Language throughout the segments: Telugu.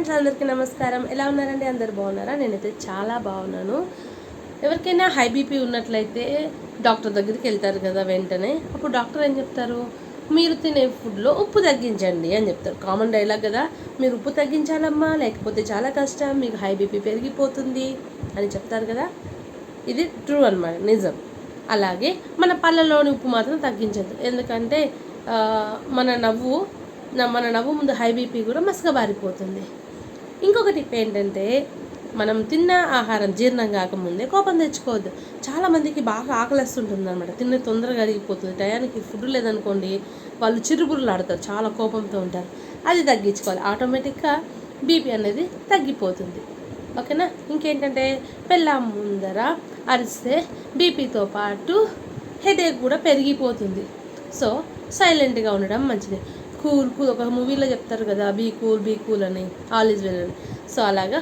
ఫ్రెండ్స్ అందరికీ నమస్కారం. ఎలా ఉన్నారండి? అందరు బాగున్నారా? నేనైతే చాలా బాగున్నాను. ఎవరికైనా హై బీపీ ఉన్నట్లయితే డాక్టర్ దగ్గరికి వెళ్తారు కదా వెంటనే. అప్పుడు డాక్టర్ ఏం చెప్తారు? మీరు తినే ఫుడ్లో ఉప్పు తగ్గించండి అని చెప్తారు. కామన్ డైలాగ్ కదా. మీరు ఉప్పు తగ్గించాలమ్మా లేకపోతే చాలా కష్టం మీకు హై బీపీ పెరిగిపోతుంది అని చెప్తారు కదా. ఇది ట్రూ అన్నమాట నిజం. అలాగే మన పళ్ళలోని ఉప్పు మాత్రం తగ్గించద్దు. ఎందుకంటే మన నవ్వు న- మన నవ్వు ముందు హై బీపీ కూడా మసకబారిపోతుంది. ఇంకొక టిప్ ఏంటంటే మనం తిన్న ఆహారం జీర్ణం కాకముందే కోపం తెచ్చుకోవద్దు. చాలామందికి బాగా ఆకలిస్తుంటుంది అనమాట తిన్న తొందరగా అరిగిపోతుంది. టయానికి ఫుడ్ లేదనుకోండి వాళ్ళు చిరుబుర్రులు ఆడతారు. చాలా కోపంతో ఉంటారు. అది తగ్గించుకోవాలి. ఆటోమేటిక్గా బీపీ అనేది తగ్గిపోతుంది. ఓకేనా? ఇంకేంటంటే పెళ్ళాం ముందర అరిస్తే బీపీతో పాటు హెడేక్ కూడా పెరిగిపోతుంది. సో సైలెంట్గా ఉండడం మంచిది. Cool cool. ఒక మూవీలో చెప్తారు కదా బీ కూల్ బీ కూల్ అని. ఆల్ ఈజ్ వెల్ అని. సో అలాగా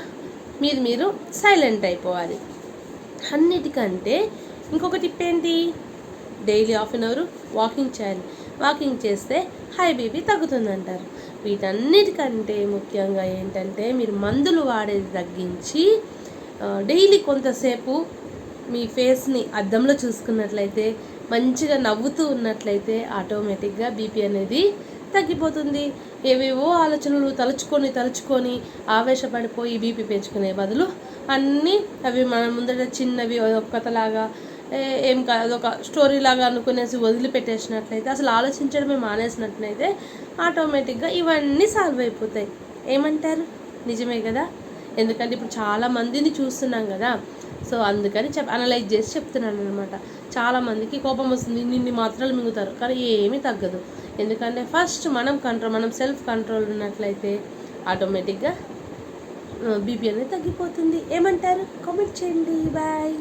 మీరు మీరు సైలెంట్ అయిపోవాలి. అన్నిటికంటే ఇంకొక టిప్ ఏంటి daily half an hour walking చేయాలి. వాకింగ్ చేస్తే హై బీపీ తగ్గుతుందంటారు. వీటన్నిటికంటే ముఖ్యంగా ఏంటంటే మీరు మందులు వాడేది తగ్గించి డైలీ కొంతసేపు మీ ఫేస్ని అద్దంలో చూసుకున్నట్లయితే మంచిగా నవ్వుతూ ఉన్నట్లయితే ఆటోమేటిక్గా బీపీ అనేది తగ్గిపోతుంది. ఏవేవో ఆలోచనలు తలుచుకొని తలుచుకొని ఆవేశపడిపోయి బీపీ పెంచుకునే బదులు అన్నీ అవి మన ముందర చిన్నవి ఒక కథలాగా ఏం కాదు అదొక స్టోరీ లాగా అనుకునేసి వదిలిపెట్టేసినట్లయితే అసలు ఆలోచించడమే మానేసినట్లయితే ఆటోమేటిక్గా ఇవన్నీ సాల్వ్ అయిపోతాయి. ఏమంటారు? నిజమే కదా? ఎందుకంటే ఇప్పుడు చాలా మందిని చూస్తున్నాం కదా. సో అందుకని చెప్ అనలైజ్ చేసి చెప్తున్నాను అనమాట చాలామందికి కోపం వస్తుంది. నిన్ని మాత్రాలు మింగుతారు. కానీ ఏమీ తగ్గదు. ఎందుకంటే ఫస్ట్ మనం కంట్రోల్ మనం సెల్ఫ్ కంట్రోల్ ఉన్నట్లయితే ఆటోమేటిక్గా బీపీ అనేది తగ్గిపోతుంది. ఏమంటారు? కామెంట్ చేయండి. బాయ్